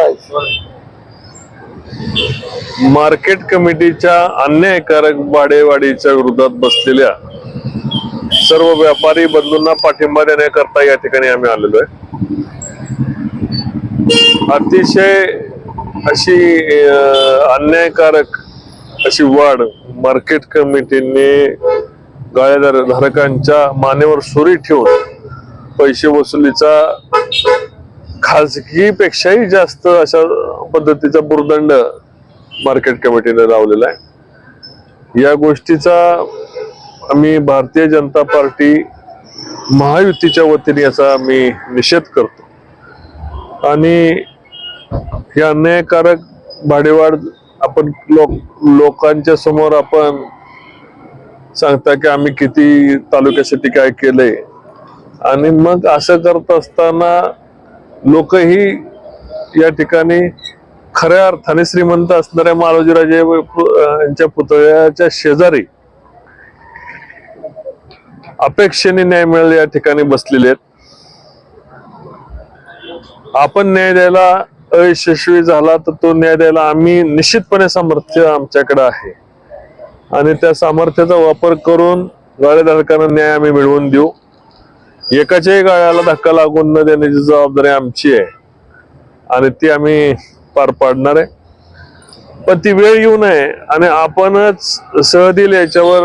Price market कमिटीच्या अन्यायकारक भाडेवाढीच्या विरोधात बसलेल्या सर्व व्यापारी बंधूंना पाठिंबा देण्याकरता या ठिकाणी आम्ही आलेलो आहे. अतिशय अशी अन्यायकारक अशी वाढ मार्केट कमिटीने गाळेदार धारकांच्या मानेवर सुरी ठेवून पैसे वसुलीचा खाजगीपेक्षाही जास्त अशा पद्धतीचा बुरदंड मार्केट कमिटीने लावलेला आहे. या गोष्टीचा आम्ही भारतीय जनता पार्टी महायुतीच्या वतीने याचा आम्ही निषेध करतो. आणि हे अन्यायकारक भाडेवाढ आपण लोक लोकांच्या समोर आपण सांगता की आम्ही किती तालुक्यासाठी काय केलंय. आणि मग असं करत असताना लोकही या ठिकाणी खऱ्या अर्थाने श्रीमंत असणाऱ्या मालोजीराजे यांच्या पुतळ्याच्या शेजारी अपेक्षेने न्याय मिळेल या ठिकाणी बसलेले आहेत. आपण न्याय द्यायला अयशस्वी झाला तर तो न्याय द्यायला आम्ही निश्चितपणे सामर्थ्य आमच्याकडे आहे. आणि त्या सामर्थ्याचा वापर करून गाड्याधारकांना न्याय आम्ही मिळवून देऊ. एकाच्याही गाळ्याला धक्का लागून न देण्याची जबाबदारी आमची आहे. आणि ती आम्ही पार पाडणार आहे. पण ती वेळ येऊ नये आणि आपणच सहदिल याच्यावर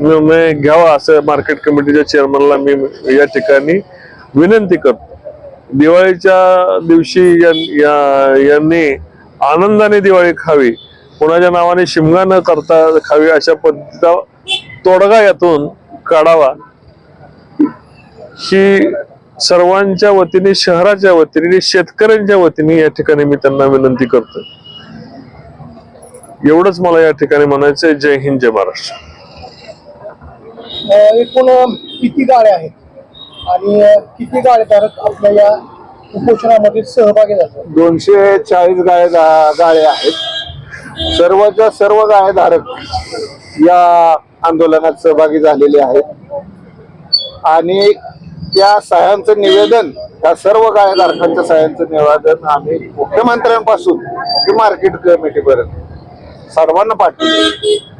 निर्णय घ्यावा असं मार्केट कमिटीच्या चेअरमनला मी या ठिकाणी विनंती करतो. दिवाळीच्या दिवशी या- यांनी आनंदाने दिवाळी खावी. कोणाच्या नावाने शिमगा न करता खावी अशा पद्धतीचा तोडगा यातून काढावा. ही सर्वांच्या वतीने शहराच्या वतीने शेतकऱ्यांच्या वतीने या ठिकाणी मी त्यांना विनंती करतो एवढंच मला या ठिकाणी म्हणायचंय. जय हिंद जय महाराष्ट्र. एकूण किती गाड्या आहेत? आणि किती गाडेधारक आपल्या या उपोषणामध्ये सहभागी झाले? दोनशे चाळीस गाळे गाळे आहेत. सर्वच्या सर्व गाळेधारक या आंदोलनात सहभागी झालेले आहेत. आणि त्या सह्यांचं निवेदन त्या सर्व गाळेधारकांच्या सह्यांचं निवेदन आम्ही मुख्यमंत्र्यांपासून ते मार्केट कमिटीपर्यंत सर्वांना पाठवलं